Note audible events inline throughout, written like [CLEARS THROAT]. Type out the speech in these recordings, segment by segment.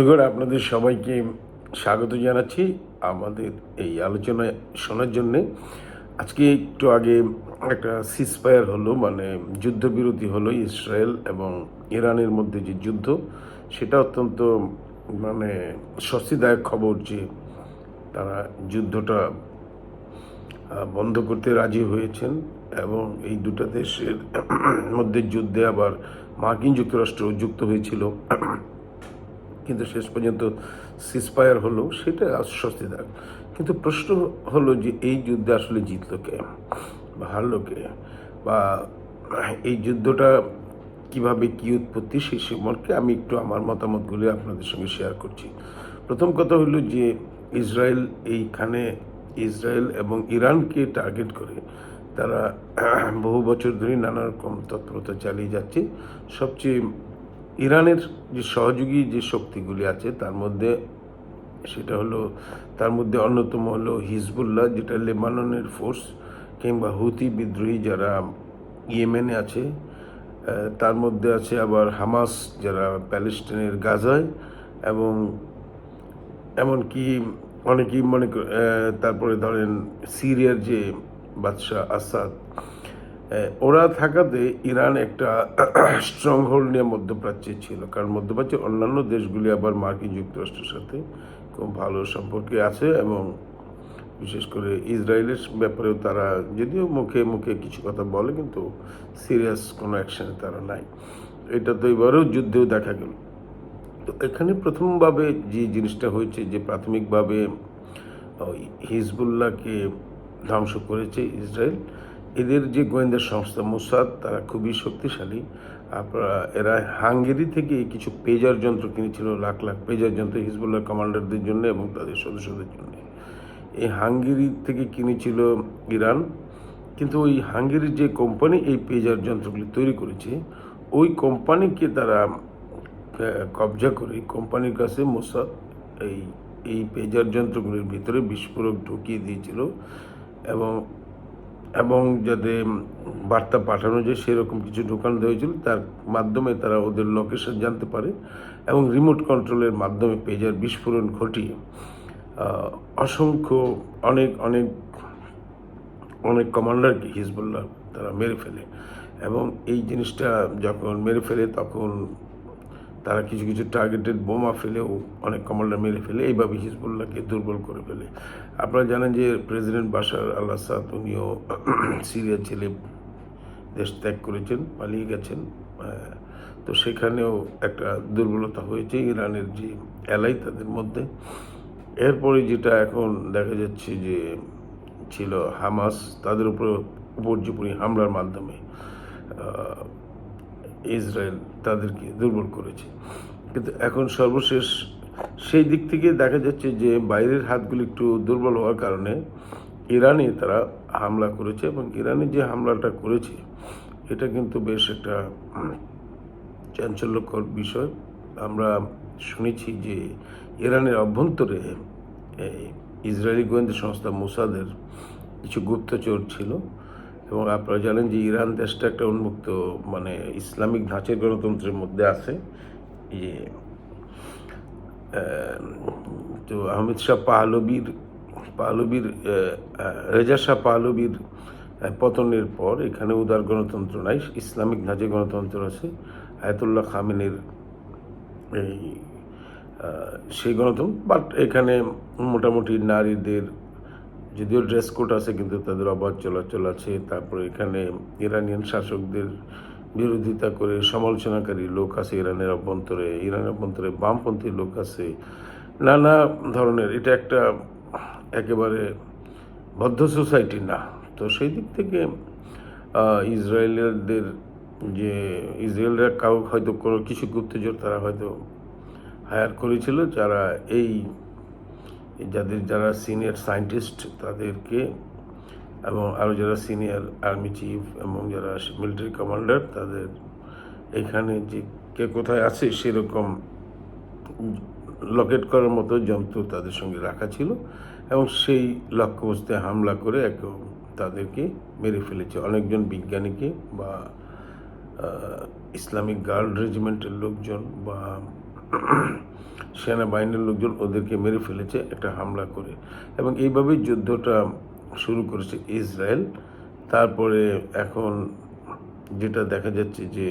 বন্ধুগণ, আপনাদের সবাইকে স্বাগত জানাচ্ছি আমাদের এই আলোচনায় শোনার জন্যে। আজকে একটু আগে একটা সিসফায়ার হলো মানে যুদ্ধবিরতি হলো ইসরায়েল এবং ইরানের মধ্যে যে যুদ্ধ সেটা অত্যন্ত মানে স্বস্তিদায়ক খবর যে তারা যুদ্ধটা বন্ধ করতে রাজি হয়েছেন এবং এই দুটো দেশের মধ্যে যুদ্ধে আবার মার্কিন যুক্তরাষ্ট্র যুক্ত হয়েছিল। কিন্তু শেষ পর্যন্ত সিসপায়ার হলো, সেটা আশ্বস্তিদায়ক কিন্তু প্রশ্ন হলো যে এই যুদ্ধে আসলে জিতলো কে? বা হারলো কে? বা এই যুদ্ধটা কীভাবে কি উৎপত্তি সেই সম্পর্কে আমি একটু আমার মতামতগুলি আপনাদের সঙ্গে শেয়ার করছি। প্রথম কথা হলো যে ইসরায়েল এইখানে ইসরায়েল এবং ইরানকে টার্গেট করে। তারা বহু বছর ধরে নানা রকম তৎপরতা চালিয়ে যাচ্ছে। সবচেয়ে ইরানের যে সহযোগী যে শক্তিগুলি আছে, তার মধ্যে সেটা হলো, তার মধ্যে অন্যতম হলো হিজবুল্লাহ, যেটা লেবাননের ফোর্স কিংবা হুতি বিদ্রোহী যারা ইয়েমেনে আছে তার মধ্যে আছে আবার হামাস যারা প্যালেস্টাইনের গাজায় এবং এমনকি অনেকেই মনে তারপরে ধরেন সিরিয়ার যে বাদশাহ আসাদ। ওরা থাকাতে ইরান একটা স্ট্রং হোল্ড নিয়ে মধ্যপ্রাচ্যে ছিল। কারণ মধ্যপ্রাচ্যের অন্যান্য দেশগুলি আবার মার্কিন যুক্তরাষ্ট্রের সাথে খুব ভালো সম্পর্কে আছে এবং বিশেষ করে ইসরায়েলের ব্যাপারেও তারা যদিও মুখে মুখে কিছু কথা বলে, কিন্তু সিরিয়াস কোনো অ্যাকশানে তারা নাই। এটা তো এবারেও যুদ্ধেও দেখা গেল। তো এখানে প্রথমভাবে যে জিনিসটা হয়েছে যে প্রাথমিকভাবে হিজবুল্লাহকে ধ্বংস করেছে ইসরায়েল এদের যে গোয়েন্দা সংস্থা মোসাদ, তারা খুবই শক্তিশালী। আপনারা, এরা হাঙ্গেরি থেকে কিছু পেজার যন্ত্র কিনেছিল, লাখ লাখ পেজার যন্ত্র হিজবুল্লাহ কমান্ডারদের জন্য এবং তাদের সদস্যদের জন্য। এই হাঙ্গেরি থেকে কিনেছিল ইরান, কিন্তু ওই হাঙ্গেরির যে কোম্পানি এই পেজার যন্ত্রগুলি তৈরি করেছে, ওই কোম্পানিকে তারা কবজা করে। কোম্পানির কাছে মোসাদ এই এই পেজার যন্ত্রগুলির ভিতরে বিস্ফোরক ঢুকিয়ে দিয়েছিল এবং এবং যাতে বার্তা পাঠানো যায়, সেরকম কিছু ঢোকানো হয়েছিল। তার মাধ্যমে তারা ওদের লোকেশন জানতে পারে এবং রিমোট কন্ট্রোলের মাধ্যমে পেজার বিস্ফোরণ ঘটিয়ে অসংখ্য অনেক অনেক অনেক কমান্ডারকে হিজবুল্লাহ তারা মেরে ফেলে। এবং এই জিনিসটা যখন মেরে ফেলে, তখন তারা কিছু কিছু টার্গেটেড বোমা ফেলেও অনেক কমান্ডার মেরে ফেলে, এইভাবে হিজবুল্লাহকে দুর্বল করে ফেলে। আপনারা জানেন যে প্রেসিডেন্ট বাশার আল আসাদ উনিও [CLEARS THROAT] সিরিয়া ছেলে দেশ ত্যাগ করেছেন, পালিয়ে গেছেন। তো সেখানেও একটা দুর্বলতা হয়েছে ইরানের যে এলাই তাদের মধ্যে। এরপরে যেটা এখন দেখা যাচ্ছে যে ছিল হামাস, তাদের উপর উপর্যুপরি হামলার মাধ্যমে ইসরায়েল তাদেরকে দুর্বল করেছে। কিন্তু এখন সর্বশেষ সেই দিক থেকে দেখা যাচ্ছে যে বাইরের হাতগুলি একটু দুর্বল হওয়ার কারণে ইরানে তারা হামলা করেছে এবং ইরানে যে হামলাটা করেছে, এটা কিন্তু বেশ একটা চাঞ্চল্যকর বিষয়। আমরা শুনেছি যে ইরানের অভ্যন্তরে ইসরায়েলি গোয়েন্দা সংস্থা মোসাদের কিছু গুপ্তচর ছিল। এবং আপনারা জানেন যে ইরান দেশটা একটা উন্মুক্ত মানে ইসলামিক ধাঁচের গণতন্ত্রের মধ্যে আছে। যে তো আহমেদ শাহ পাহলবির পাহলবির রেজা শাহ পাহলবির পতনের পর এখানে উদার গণতন্ত্র নাই, ইসলামিক ধাঁচে গণতন্ত্র আছে। আয়তুল্লাহ খামেনের এই সেই গণতন্ত্র, বাট এখানে মোটামুটি নারীদের যদিও ড্রেস কোড আছে কিন্তু তাদের অবাধ চলাচল আছে। তারপরে এখানে ইরানিয়ান শাসকদের বিরোধিতা করে সমালোচনাকারী লোক আছে ইরানের অভ্যন্তরে। ইরানের অভ্যন্তরে বামপন্থী লোক আছে। নানা ধরনের এটা একটা একেবারে বদ্ধ সোসাইটি না। তো সেই দিক থেকে আহ, ইসরায়েলেরদের যে ইসরায়েলরা কাউ হয়তো কোনো কিছু গুপ্তচর তারা হয়তো হায়ার করেছিল যারা এই যাদের যারা সিনিয়র সায়েন্টিস্ট তাদেরকে এবং আরও যারা সিনিয়র আর্মি চিফ এবং যারা মিলিটারি কমান্ডার তাদের এখানে যে কে কোথায় আছে সেরকম লকেট করার মতো যন্ত্র তাদের সঙ্গে রাখা ছিল এবং সেই লক্ষ্যবস্তুতে হামলা করে এক তাদেরকে মেরে ফেলেছে। অনেকজন বিজ্ঞানীকে বা ইসলামিক গার্ড রেজিমেন্টের লোকজন বা সেনাবাহিনীর লোকজন ওদেরকে মেরে ফেলেছে, একটা হামলা করে। এবং এইভাবেই যুদ্ধটা শুরু করেছে ইসরায়েল। তারপরে এখন যেটা দেখা যাচ্ছে যে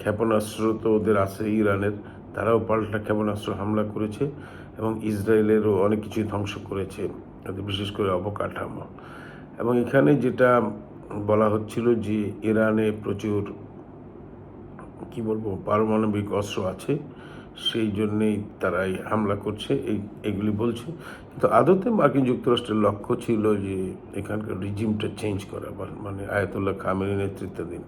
ক্ষেপণাস্ত্র তো ওদের আছে ইরানের, তারাও পাল্টা ক্ষেপণাস্ত্র হামলা করেছে এবং ইসরায়েলেরও অনেক কিছুই ধ্বংস করেছে বিশেষ করে অবকাঠামো। এবং এখানে যেটা বলা হচ্ছিল যে ইরানে প্রচুর, কি বলব, পারমাণবিক অস্ত্র আছে। সেই জন্যেই তারা এই হামলা করছে, এই, এগুলি বলছে। কিন্তু আদতে মার্কিন যুক্তরাষ্ট্রের লক্ষ্য ছিল যে এখানকার রিজিমটা চেঞ্জ করা মানে আয়াতুল্লাহ খামেনি নেতৃত্বাধীন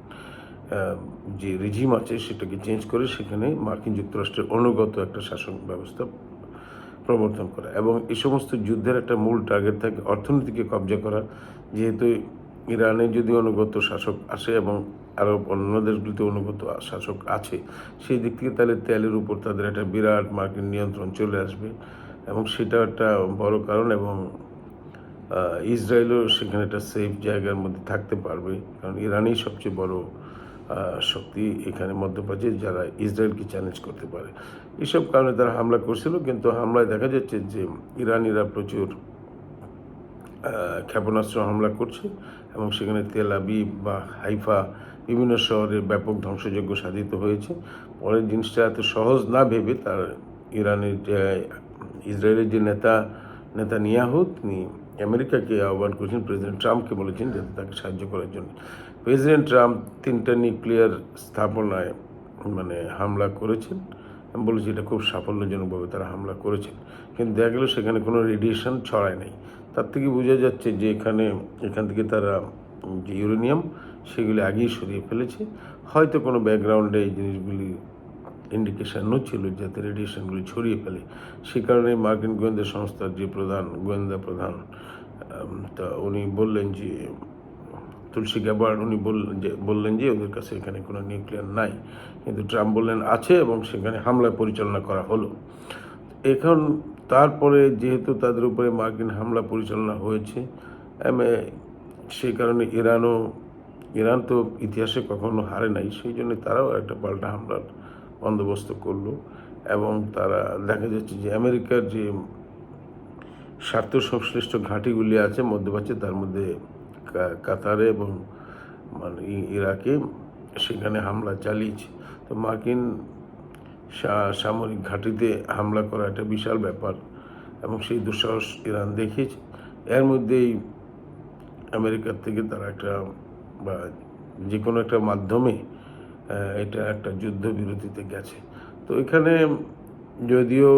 যে রিজিম আছে সেটাকে চেঞ্জ করে সেখানে মার্কিন যুক্তরাষ্ট্রের অনুগত একটা শাসন ব্যবস্থা প্রবর্তন করা। এবং এই সমস্ত যুদ্ধের একটা মূল টার্গেট থাকে অর্থনীতিকে কবজা করা, যেহেতু ইরানে যদি অনুগত শাসক আসে এবং আরও অন্য দেশগুলিতে অনুগত শাসক আছে, সেই দিক থেকে তাহলে তেলের উপর তাদের একটা বিরাট মার্কিন নিয়ন্ত্রণ চলে আসবে। এবং সেটা একটা বড় কারণ এবং ইসরায়েলও সেখানে একটা সেফ জায়গার মধ্যে থাকতে পারবে। কারণ ইরানই সবচেয়ে বড় শক্তি এখানে মধ্যপ্রাচ্যে যারা ইসরায়েলকে চ্যালেঞ্জ করতে পারে। এসব কারণে তারা হামলা করছিল, কিন্তু হামলায় দেখা যাচ্ছে যে ইরানিরা প্রচুর ক্ষেপণাস্ত্র হামলা করছে এবং সেখানে তেল আবিব বা হাইফা বিভিন্ন শহরে ব্যাপক ধ্বংসযজ্ঞ সাধিত হয়েছে। পরের জিনিসটা এত সহজ না ভেবে তার ইরানের যে ইসরায়েলের যে নেতা নেতা নিয়াহু তিনি আমেরিকাকে আহ্বান করেছেন, প্রেসিডেন্ট ট্রাম্পকে বলেছেন যাতে তাকে সাহায্য করার জন্য। প্রেসিডেন্ট ট্রাম্প তিনটা নিউক্লিয়ার স্থাপনায় মানে হামলা করেছেন। আমি বলেছি এটা খুব সাফল্যজনকভাবে তারা হামলা করেছেন। কিন্তু দেখা গেল সেখানে কোনো রেডিয়েশন ছড়ায় নাই। তার থেকে বোঝা যাচ্ছে যে এখানে, এখান থেকে তারা যে ইউরেনিয়াম, সেগুলি আগেই সরিয়ে ফেলেছে। হয়তো কোনো ব্যাকগ্রাউন্ডে এই জিনিসগুলি ইন্ডিকেশনও ছিল যাতে রেডিয়েশনগুলি ছড়িয়ে ফেলে। সে কারণে মার্কিন গোয়েন্দা সংস্থার যে প্রধান, গোয়েন্দা প্রধান তা উনি বললেন যে, তুলসী গ্যাবার্ড উনি বললেন যে বললেন যে ওদের কাছে এখানে কোনো নিউক্লিয়ার নাই। কিন্তু ট্রাম্প বললেন, আছে এবং সেখানে হামলা পরিচালনা করা হলো। এখন তারপরে যেহেতু তাদের উপরে মার্কিন হামলা পরিচালনা হয়েছে সেই কারণে ইরানও, ইরান তো ইতিহাসে কখনো হারে নাই, সেই জন্য তারাও একটা পাল্টা হামলার বন্দোবস্ত করল এবং তারা দেখা যাচ্ছে যে আমেরিকার যে স্বার্থ সংশ্লিষ্ট ঘাঁটিগুলি আছে মধ্যপ্রাচ্যে, তার মধ্যে কাতারে এবং মানে ইরাকে সেখানে হামলা চালিয়েছে। তো মার্কিন সা- সামরিক ঘাঁটিতে হামলা করা একটা বিশাল ব্যাপার এবং সেই দুঃসাহস ইরান দেখিয়েছে। এর মধ্যেই আমেরিকার থেকে তারা একটা বা যে কোনো একটা মাধ্যমে এটা একটা যুদ্ধবিরতিতে গেছে। তো এখানে যদিও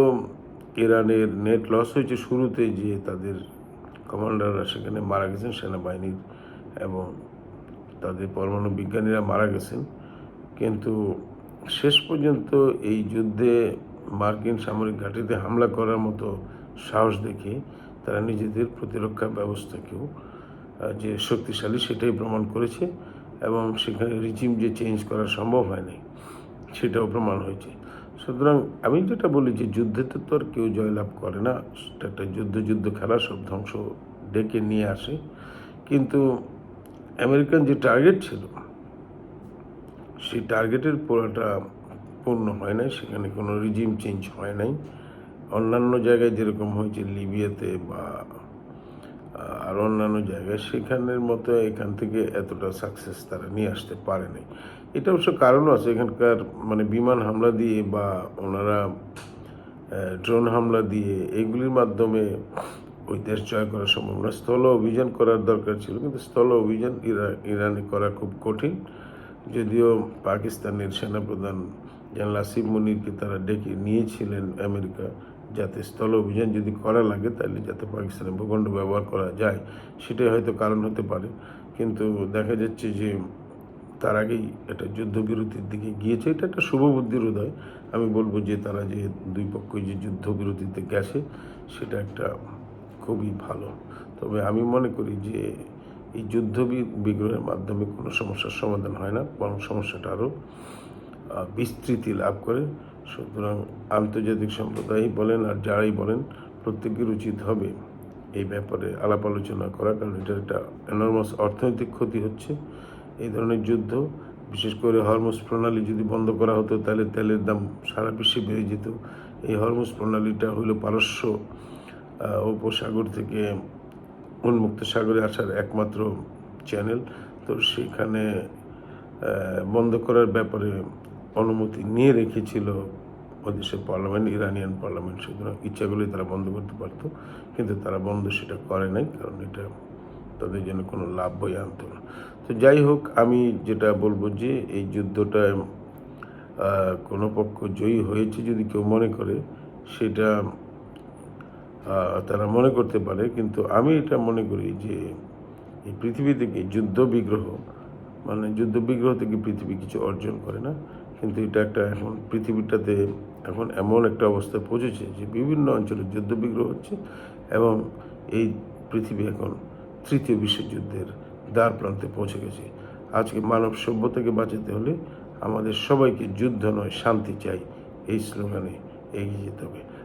ইরানের নেট লস হয়েছে শুরুতে যে তাদের কমান্ডাররা সেখানে মারা গেছেন, সেনাবাহিনীর এবং তাদের পরমাণু বিজ্ঞানীরা মারা গেছেন, কিন্তু শেষ পর্যন্ত এই যুদ্ধে মার্কিন সামরিক ঘাঁটিতে হামলা করার মতো সাহস দেখে তারা নিজেদের প্রতিরক্ষা ব্যবস্থাকেও যে শক্তিশালী সেটাই প্রমাণ করেছে এবং সেখানে রিজিম যে চেঞ্জ করা সম্ভব হয়নি, সেটাও প্রমাণ হয়েছে। সুতরাং আমি যেটা বলি যে যুদ্ধেতে তো আর কেউ জয়লাভ করে না, একটা যুদ্ধ যুদ্ধ খেলা সব ধ্বংস ডেকে নিয়ে আসে। কিন্তু আমেরিকান যে টার্গেট ছিল সেই টার্গেটের পুরোটা পূর্ণ হয় নাই, সেখানে কোনো রিজিম চেঞ্জ হয় নাই। অন্যান্য জায়গায় যেরকম হয়েছে লিবিয়াতে বা আর অন্যান্য জায়গায়, সেখানের মতো এখান থেকে এতটা সাকসেস তারা নিয়ে আসতে পারেনি এটা অবশ্য কারণও আছে, এখানকার মানে বিমান হামলা দিয়ে বা ওনারা ড্রোন হামলা দিয়ে এগুলির মাধ্যমে ওই দেশ জয় করা সম্ভব না স্থল অভিযান করার দরকার ছিল, কিন্তু স্থল অভিযান ইরা, ইরানে করা খুব কঠিন। যদিও পাকিস্তানের সেনাপ্রধান জেনারেল আসিফ মনিরকে তারা ডেকে নিয়েছিলেন আমেরিকা যাতে স্থল অভিযান যদি করা লাগে, তাহলে যাতে পাকিস্তানের ভূখণ্ড ব্যবহার করা যায়। সেটাই হয়তো কারণ হতে পারে। কিন্তু দেখা যাচ্ছে যে তার আগেই একটা যুদ্ধবিরতির দিকে গিয়েছে। এটা একটা শুভ বুদ্ধির উদয়। আমি বলব যে তারা যে দুই পক্ষই যে যুদ্ধবিরতিতে গেছে, সেটা একটা খুবই ভালো। তবে আমি মনে করি যে এই যুদ্ধ বিগ্রহের মাধ্যমে কোনো সমস্যার সমাধান হয় না, বরং সমস্যাটা আরও বিস্তৃতি লাভ করে। সুতরাং আন্তর্জাতিক সম্প্রদায় বলেন আর যারাই বলেন প্রত্যেকের উচিত হবে এই ব্যাপারে আলাপ আলোচনা করা, কারণ এটার একটা এনর্মাস অর্থনৈতিক ক্ষতি হচ্ছে। এই ধরনের যুদ্ধ, বিশেষ করে হরমোজ প্রণালী যদি বন্ধ করা হতো, তাহলে তেলের দাম সারা বিশ্বে বেড়ে যেত। এই হরমোজ প্রণালীটা হলো পারস্য উপসাগর থেকে উন্মুক্ত সাগরে আসার একমাত্র চ্যানেল। তো সেখানে বন্ধ করার ব্যাপারে অনুমতি নিয়ে রেখেছিল ওই দেশের পার্লামেন্ট, ইরানিয়ান পার্লামেন্ট। সুতরাং ইচ্ছা তারা বন্ধ করতে পারতো, কিন্তু তারা বন্ধ সেটা করে নাই, কারণ এটা তাদের জন্য কোনো লাভ বই আনতো না তো যাই হোক, আমি যেটা বলব যে, এই যুদ্ধটায় কোনো পক্ষ জয়ী হয়েছে যদি কেউ মনে করে, সেটা তারা মনে করতে পারে, কিন্তু আমি এটা মনে করি যে এই পৃথিবী থেকে যুদ্ধ বিগ্রহ মানে যুদ্ধ বিগ্রহ থেকে পৃথিবী কিছু অর্জন করে না, কিন্তু এটা একটা এখন পৃথিবীটাতে এখন এমন একটা অবস্থায় পৌঁছেছে যে বিভিন্ন অঞ্চলে যুদ্ধ বিগ্রহ হচ্ছে এবং এই পৃথিবী এখন তৃতীয় বিশ্বযুদ্ধের দ্বার প্রান্তে পৌঁছে গেছে। আজকে মানব সভ্যতাকে বাঁচাতে হলে আমাদের সবাইকে যুদ্ধ নয়, শান্তি চাই, এই স্লোগানে এগিয়ে যেতে হবে।